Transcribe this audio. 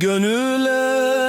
Gönüle